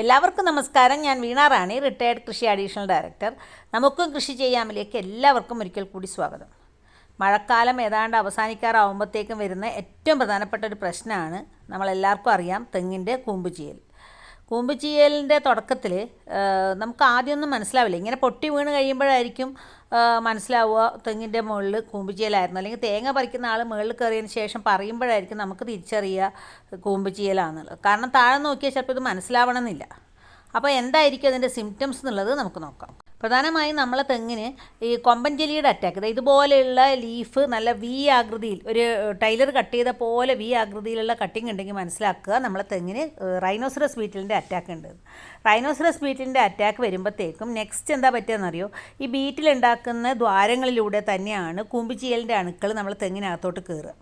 എല്ലാവർക്കും നമസ്കാരം. ഞാൻ വീണ റാണി റിട്ടയർഡ് കൃഷി അഡീഷണൽ ഡയറക്ടർ നമുക്കും കൃഷി ചെയ്യാമിലേക്ക് എല്ലാവർക്കും ഒരിക്കൽ കൂടി സ്വാഗതം. മഴക്കാലം ഏതാണ്ട് അവസാനിക്കാറാവുമ്പോഴത്തേക്കും വരുന്ന ഏറ്റവും പ്രധാനപ്പെട്ട ഒരു പ്രശ്നമാണ് നമ്മളെല്ലാവർക്കും അറിയാം തെങ്ങിന്റെ കൂമ്പ് ചെയ്യൽ കൂമ്പ് ചെയ്യലിന്റെ തുടക്കത്തിൽ നമുക്ക് ആദ്യമൊന്നും മനസ്സിലാവില്ല. ഇങ്ങനെ പൊട്ടി വീണ് കഴിയുമ്പോഴായിരിക്കും മനസ്സിലാവുക തെങ്ങിന്റെ മുകളിൽ കൂമ്പ് ചെയ്യലായിരുന്നു അല്ലെങ്കിൽ തേങ്ങ പറിക്കുന്ന ആൾ മുകളിൽ കയറിയതിന് ശേഷം പറയുമ്പോഴായിരിക്കും നമുക്ക് തിരിച്ചറിയുക കൂമ്പ് ചെയ്യലാണെന്നുള്ളത് കാരണം താഴെ നോക്കിയാൽ ചിലപ്പോൾ ഇത് മനസ്സിലാവണമെന്നില്ല. അപ്പോൾ എന്തായിരിക്കും അതിന്റെ സിംറ്റംസ് എന്നുള്ളത് നമുക്ക് നോക്കാം. പ്രധാനമായും നമ്മളെ തെങ്ങിന് ഈ കൊമ്പൻ ജെലിയുടെ അറ്റാക്ക് ഇതുപോലെയുള്ള ലീഫ് നല്ല വി ആകൃതിയിൽ ഒരു ടൈലർ കട്ട് ചെയ്ത പോലെ വി ആകൃതിയിലുള്ള കട്ടിങ് ഉണ്ടെങ്കിൽ മനസ്സിലാക്കുക നമ്മളെ തെങ്ങിന് റൈനോസറസ് ബീറ്റിലിന്റെ അറ്റാക്ക് ഉണ്ട്. റൈനോസറസ് ബീറ്റിലിന്റെ അറ്റാക്ക് വരുമ്പോഴത്തേക്കും നെക്സ്റ്റ് എന്താ പറ്റുകയെന്നറിയോ ഈ ബീറ്റിലുണ്ടാക്കുന്ന ദ്വാരങ്ങളിലൂടെ തന്നെയാണ് കൂമ്പിച്ചിയലിന്റെ അണുക്കൾ നമ്മൾ തെങ്ങിനകത്തോട്ട് കയറുക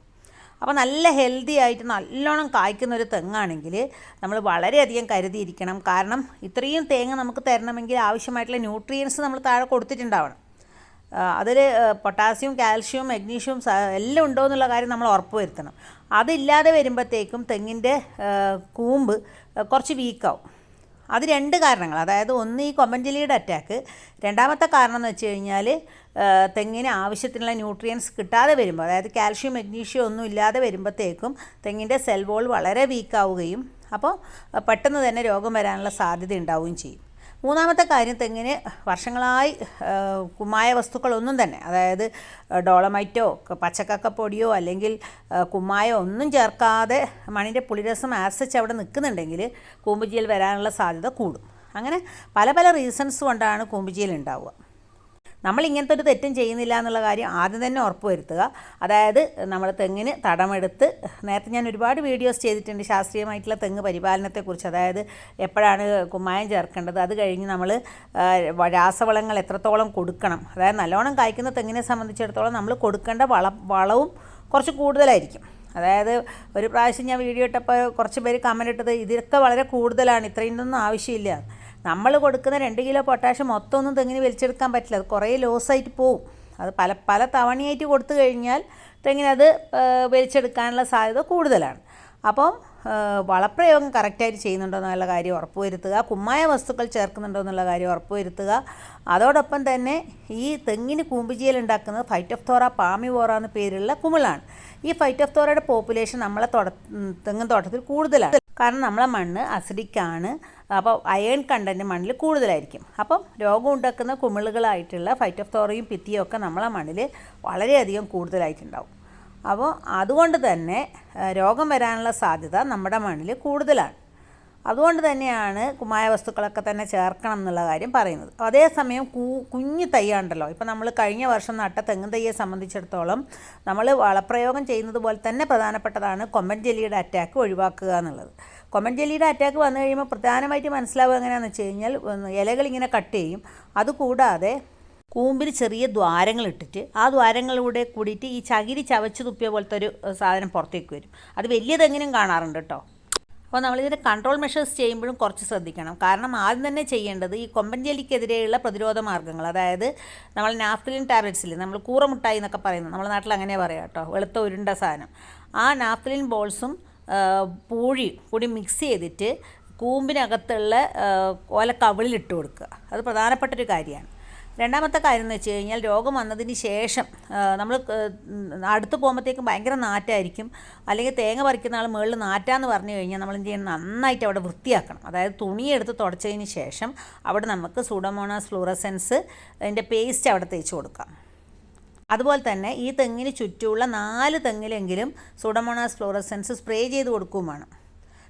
അപ്പോൾ നല്ല ഹെൽത്തി ആയിട്ട് നല്ലോണം കായ്ക്കുന്ന ഒരു തെങ്ങാണെങ്കിൽ നമ്മൾ വളരെയധികം കരുതിയിരിക്കണം. കാരണം ഇത്രയും തേങ്ങ നമുക്ക് തരണമെങ്കിൽ ആവശ്യമായിട്ടുള്ള ന്യൂട്രിയൻസ് നമ്മൾ താഴെ കൊടുത്തിട്ടുണ്ടാവണം. അതിൽ പൊട്ടാസ്യം കാൽഷ്യം മഗ്നീഷ്യം എല്ലാം ഉണ്ടോ എന്നുള്ള കാര്യം നമ്മൾ ഉറപ്പ് വരുത്തണം. അതില്ലാതെ വരുമ്പോഴത്തേക്കും തെങ്ങിന്റെ കൂമ്പ് കുറച്ച് വീക്കാവും അത് രണ്ട് കാരണങ്ങൾ. അതായത് ഒന്ന് ഈ കൊമ്പൻചെല്ലിയുടെ അറ്റാക്ക് രണ്ടാമത്തെ കാരണം എന്ന് വെച്ച് കഴിഞ്ഞാൽ തെങ്ങിന് ആവശ്യത്തിനുള്ള ന്യൂട്രിയൻസ് കിട്ടാതെ വരുമ്പോൾ അതായത് കാൽഷ്യം മഗ്നീഷ്യം ഒന്നും ഇല്ലാതെ വരുമ്പോഴത്തേക്കും തെങ്ങിന്റെ സെൽ വോൾ വളരെ വീക്കാവുകയും അപ്പോൾ പെട്ടെന്ന് തന്നെ രോഗം വരാനുള്ള സാധ്യത ഉണ്ടാവുകയും ചെയ്യും. മൂന്നാമത്തെ കാര്യം തെങ്ങിന് വർഷങ്ങളായി കുമ്മായ വസ്തുക്കളൊന്നും തന്നെ. അതായത് ഡോളമൈറ്റോ പച്ചക്കക്കപ്പൊടിയോ അല്ലെങ്കിൽ കുമ്മായോ ഒന്നും ചേർക്കാതെ മണിന്റെ പുളിരസം ആസച്ച് അവിടെ നിൽക്കുന്നുണ്ടെങ്കിൽ കൂമ്പുചീൽ വരാനുള്ള സാധ്യത കൂടും. അങ്ങനെ പല പല റീസൺസ് കൊണ്ടാണ് കൂമ്പുചീൽ ഉണ്ടാവുക. നമ്മൾ ഇങ്ങനത്തെ ഒരു തെറ്റും ചെയ്യുന്നില്ല എന്നുള്ള കാര്യം ആദ്യം തന്നെ ഉറപ്പ് വരുത്തുക. അതായത് നമ്മൾ തെങ്ങിന് തടമെടുത്ത് നേരത്തെ ഞാൻ ഒരുപാട് വീഡിയോസ് ചെയ്തിട്ടുണ്ട് ശാസ്ത്രീയമായിട്ടുള്ള തെങ്ങ് പരിപാലനത്തെക്കുറിച്ച്. അതായത് എപ്പോഴാണ് കുമ്മായം ചേർക്കേണ്ടത്? അത് കഴിഞ്ഞ് നമ്മൾ രാസവളങ്ങൾ എത്രത്തോളം കൊടുക്കണം? അതായത് നല്ലോണം കായ്ക്കുന്ന തെങ്ങിനെ സംബന്ധിച്ചിടത്തോളം നമ്മൾ കൊടുക്കേണ്ട വള വളവും കുറച്ച് കൂടുതലായിരിക്കും. അതായത് ഒരു പ്രാവശ്യം ഞാൻ വീഡിയോ ഇട്ടപ്പോൾ കുറച്ച് പേര് കമന്റ് ഇട്ടത് ഇതൊക്കെ വളരെ കൂടുതലാണ് ഇത്രയും ഒന്നും ആവശ്യമില്ല. നമ്മൾ കൊടുക്കുന്ന രണ്ട് കിലോ പൊട്ടാഷ്യം മൊത്തം ഒന്നും തെങ്ങിന് വലിച്ചെടുക്കാൻ പറ്റില്ല. അത് കുറേ ലോസായിട്ട് പോവും. അത് പല പല തവണയായിട്ട് കൊടുത്തു കഴിഞ്ഞാൽ തെങ്ങിനത് വലിച്ചെടുക്കാനുള്ള സാധ്യത കൂടുതലാണ്. അപ്പം വളപ്രയോഗം കറക്റ്റായിട്ട് ചെയ്യുന്നുണ്ടോ എന്നുള്ള കാര്യം ഉറപ്പുവരുത്തുക. കുമ്മായ വസ്തുക്കൾ ചേർക്കുന്നുണ്ടോ എന്നുള്ള കാര്യം ഉറപ്പുവരുത്തുക. അതോടൊപ്പം തന്നെ ഈ തെങ്ങിന് കൂമ്പുചീയൽ ഉണ്ടാക്കുന്നത് ഫൈറ്റോഫ്തോറ പാമിവോറ എന്ന പേരുള്ള കുമിളാണ്. ഈ ഫൈറ്റോഫ്തോറയുടെ പോപ്പുലേഷൻ നമ്മളെ തോട്ട തെങ്ങും തോട്ടത്തിൽ കൂടുതലാണ്. കാരണം നമ്മളെ മണ്ണ് അസിഡിക്കാണ് അപ്പോൾ അയേൺ കണ്ടന്റ് മണ്ണിൽ കൂടുതലായിരിക്കും. അപ്പം രോഗം ഉണ്ടാക്കുന്ന കുമിളുകളായിട്ടുള്ള ഫൈറ്റോഫ്തോറയും പിത്തിയും ഒക്കെ നമ്മളെ മണ്ണിൽ വളരെയധികം കൂടുതലായിട്ടുണ്ടാവും. അപ്പോൾ അതുകൊണ്ട് തന്നെ രോഗം വരാനുള്ള സാധ്യത നമ്മുടെ മണ്ണിൽ കൂടുതലാണ്. അതുകൊണ്ട് തന്നെയാണ് കുമായ വസ്തുക്കളൊക്കെ തന്നെ ചേർക്കണം എന്നുള്ള കാര്യം പറയുന്നത്. അതേസമയം കൂ കുഞ്ഞു തയ്യാണ്ടല്ലോ ഇപ്പോൾ നമ്മൾ കഴിഞ്ഞ വർഷം നട്ട തെങ്ങും തയ്യെ സംബന്ധിച്ചിടത്തോളം നമ്മൾ വളപ്രയോഗം ചെയ്യുന്നത് പോലെ തന്നെ പ്രധാനപ്പെട്ടതാണ് കൊമ്പൻ ജെല്ലിയുടെ അറ്റാക്ക് ഒഴിവാക്കുക എന്നുള്ളത്. കൊമ്പൻ ജെല്ലിയുടെ അറ്റാക്ക് വന്നു കഴിയുമ്പോൾ പ്രധാനമായിട്ട് മനസ്സിലാവുക എങ്ങനെയാണെന്ന് വെച്ച് കഴിഞ്ഞാൽ ഇലകൾ ഇങ്ങനെ കട്ട് ചെയ്യും. അതുകൂടാതെ കൂമ്പിൽ ചെറിയ ദ്വാരങ്ങൾ ഇട്ടിട്ട് ആ ദ്വാരങ്ങളിലൂടെ കൂടിയിട്ട് ഈ ചകിരി ചവച്ച് തുപ്പിയ പോലത്തെ ഒരു സാധനം പുറത്തേക്ക് വരും. അത് വലിയതെങ്ങനെയും തെങ്ങിനും കാണാറുണ്ട് കേട്ടോ അപ്പോൾ നമ്മളിതിന്റെ കൺട്രോൾ മെഷേഴ്സ് ചെയ്യുമ്പോഴും കുറച്ച് ശ്രദ്ധിക്കണം. കാരണം ആദ്യം തന്നെ ചെയ്യേണ്ടത് ഈ കൊമ്പൻ ജെല്ലിക്കെതിരെയുള്ള പ്രതിരോധ മാർഗങ്ങൾ. അതായത് നമ്മൾ നാഫ്തലിൻ ടാബ്ലറ്റ്സിൽ നമ്മൾ കൂറമുട്ടായി എന്നൊക്കെ പറയുന്നത് നമ്മുടെ നാട്ടിൽ അങ്ങനെ പറയാം കേട്ടോ വെളുത്ത ഉരുണ്ട സാധനം. ആ നാഫ്തലിൻ ബോൾസും പൂഴി കൂടി മിക്സ് ചെയ്തിട്ട് കൂമ്പിനകത്തുള്ള ഓല കവിളിലിട്ട് കൊടുക്കുക. അത് പ്രധാനപ്പെട്ടൊരു കാര്യമാണ്. രണ്ടാമത്തെ കാര്യം എന്ന് വെച്ച് കഴിഞ്ഞാൽ രോഗം വന്നതിന് ശേഷം നമ്മൾ അടുത്ത് പോകുമ്പോഴത്തേക്കും ഭയങ്കര നാറ്റായിരിക്കും. അല്ലെങ്കിൽ തേങ്ങ പറിക്കുന്ന ആൾ മുകളിൽ നാറ്റാന്ന് പറഞ്ഞു കഴിഞ്ഞാൽ നമ്മൾ എന്ത് ചെയ്യണം? നന്നായിട്ട് അവിടെ വൃത്തിയാക്കണം. അതായത് തുണിയെടുത്ത് തുടച്ചതിന് ശേഷം അവിടെ നമുക്ക് സൂഡോമോണാസ് ഫ്ലൂറസെൻസ് അതിന്റെ പേസ്റ്റ് അവിടെ തേച്ച് കൊടുക്കാം. അതുപോലെ തന്നെ ഈ തെങ്ങിന് ചുറ്റുമുള്ള നാല് തെങ്ങിലെങ്കിലും സുഡമോണാസ് ഫ്ലോറസെൻസ് സ്പ്രേ ചെയ്ത് കൊടുക്കുകയും വേണം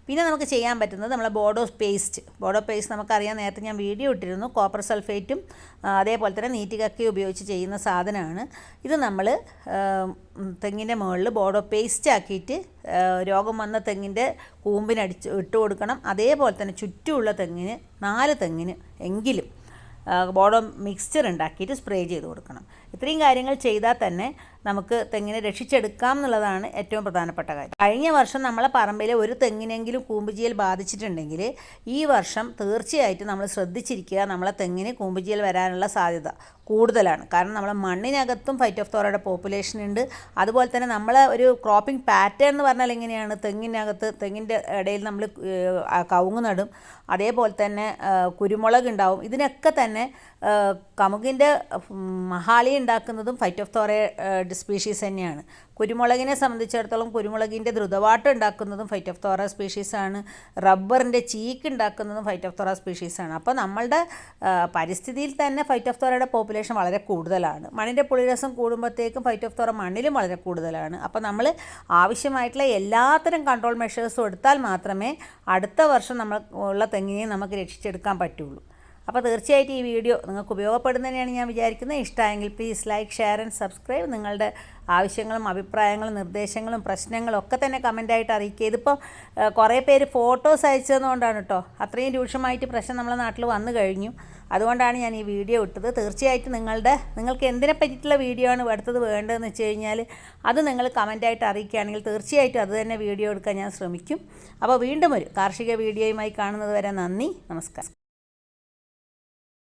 പിന്നെ നമുക്ക് ചെയ്യാൻ പറ്റുന്നത് നമ്മളെ ബോഡോ പേസ്റ്റ് ബോഡോ പേസ്റ്റ് നമുക്കറിയാം നേരത്തെ ഞാൻ വീഡിയോ ഇട്ടിരുന്നു. കോപ്പർ സൾഫേറ്റും അതേപോലെ തന്നെ നീറ്റികക്കി ഉപയോഗിച്ച് ചെയ്യുന്ന സാധനമാണ്. ഇത് നമ്മൾ തെങ്ങിന്റെ മുകളിൽ ബോഡോ പേസ്റ്റ് ആക്കിയിട്ട് രോഗം വന്ന തെങ്ങിന്റെ കൂമ്പിനടിച്ച് ഇട്ട് കൊടുക്കണം. അതേപോലെ തന്നെ ചുറ്റുമുള്ള തെങ്ങിന് നാല് തെങ്ങിന് എങ്കിലും ബോഡോ മിക്സ്ചർ ഉണ്ടാക്കിയിട്ട് സ്പ്രേ ചെയ്ത് കൊടുക്കണം. ഇത്രയും കാര്യങ്ങൾ ചെയ്താൽ തന്നെ നമുക്ക് തെങ്ങിനെ രക്ഷിച്ചെടുക്കാം എന്നുള്ളതാണ് ഏറ്റവും പ്രധാനപ്പെട്ട കാര്യം. കഴിഞ്ഞ വർഷം നമ്മളെ പറമ്പിൽ ഒരു തെങ്ങിനെങ്കിലും കൂമ്പുചീയൽ ബാധിച്ചിട്ടുണ്ടെങ്കിൽ ഈ വർഷം തീർച്ചയായിട്ടും നമ്മൾ ശ്രദ്ധിച്ചിരിക്കുക നമ്മളെ തെങ്ങിന് കൂമ്പുചീയൽ വരാനുള്ള സാധ്യത കൂടുതലാണ്. കാരണം നമ്മളെ മണ്ണിനകത്തും ഫൈറ്റ് ഓഫ് തോറയുടെ പോപ്പുലേഷൻ ഉണ്ട്. അതുപോലെ തന്നെ നമ്മളെ ഒരു ക്രോപ്പിംഗ് പാറ്റേൺ എന്ന് പറഞ്ഞാൽ എങ്ങനെയാണ്? തെങ്ങിനകത്ത് തെങ്ങിന്റെ ഇടയിൽ നമ്മൾ കവുങ്ങ് നടും. അതേപോലെ തന്നെ കുരുമുളക് ഉണ്ടാവും. ഇതിനൊക്കെ തന്നെ കമുകിന്റെ മഹാളി ഉണ്ടാക്കുന്നതും ഫൈറ്റ് ഓഫ് തോറ സ്പീഷീസ് തന്നെയാണ്. കുരുമുളകിനെ സംബന്ധിച്ചിടത്തോളം കുരുമുളകിന്റെ ദ്രുതവാട്ടം ഉണ്ടാക്കുന്നതും ഫൈറ്റ് ഓഫ് തോറ സ്പീഷീസാണ് റബ്ബറിന്റെ ചീക്ക് ഉണ്ടാക്കുന്നതും ഫൈറ്റ് ഓഫ് തോറ സ്പീഷീസാണ് അപ്പോൾ നമ്മളുടെ പരിസ്ഥിതിയിൽ തന്നെ ഫൈറ്റ് ഓഫ് തോറയുടെ പോപ്പുലേഷൻ വളരെ കൂടുതലാണ്. മണ്ണിന്റെ പുളിരസം കൂടുമ്പോഴത്തേക്കും ഫൈറ്റ് ഓഫ് തോറ മണ്ണിലും വളരെ കൂടുതലാണ്. അപ്പോൾ നമ്മൾ ആവശ്യമായിട്ടുള്ള എല്ലാത്തരം കൺട്രോൾ മെഷേഴ്സും എടുത്താൽ മാത്രമേ അടുത്ത വർഷം നമ്മൾ ഉള്ള തെങ്ങിനെ നമുക്ക് രക്ഷിച്ചെടുക്കാൻ പറ്റുള്ളൂ. അപ്പോൾ തീർച്ചയായിട്ടും ഈ വീഡിയോ നിങ്ങൾക്ക് ഉപയോഗപ്പെടുന്നതന്നെയാണ് ഞാൻ വിചാരിക്കുന്നത്. ഇഷ്ടമായെങ്കിൽ please like share and subscribe നിങ്ങളുടെ ആവശ്യങ്ങളും അഭിപ്രായങ്ങളും നിർദ്ദേശങ്ങളും പ്രശ്നങ്ങളും ഒക്കെ തന്നെ കമന്റായിട്ട് അറിയിക്കുക. ഇതിപ്പോൾ കുറേ പേര് ഫോട്ടോസ് അയച്ചതുകൊണ്ടാണ് കേട്ടോ. അത്രയും രൂക്ഷമായിട്ട് പ്രശ്നം നമ്മളെ നാട്ടിൽ വന്നു കഴിഞ്ഞു. അതുകൊണ്ടാണ് ഞാൻ ഈ വീഡിയോ ഇട്ടത്. തീർച്ചയായിട്ടും നിങ്ങളുടെ നിങ്ങൾക്ക് എന്തിനെ പറ്റിയിട്ടുള്ള വീഡിയോ ആണ് അടുത്തത് വേണ്ടതെന്ന് വെച്ച് കഴിഞ്ഞാൽ അത് നിങ്ങൾ കമന്റായിട്ട് അറിയിക്കുകയാണെങ്കിൽ തീർച്ചയായിട്ടും അത് തന്നെ വീഡിയോ എടുക്കാൻ ഞാൻ ശ്രമിക്കും. അപ്പോൾ വീണ്ടും ഒരു കാർഷിക വീഡിയോയുമായി കാണുന്നത് വരെ നന്ദി നമസ്കാരം.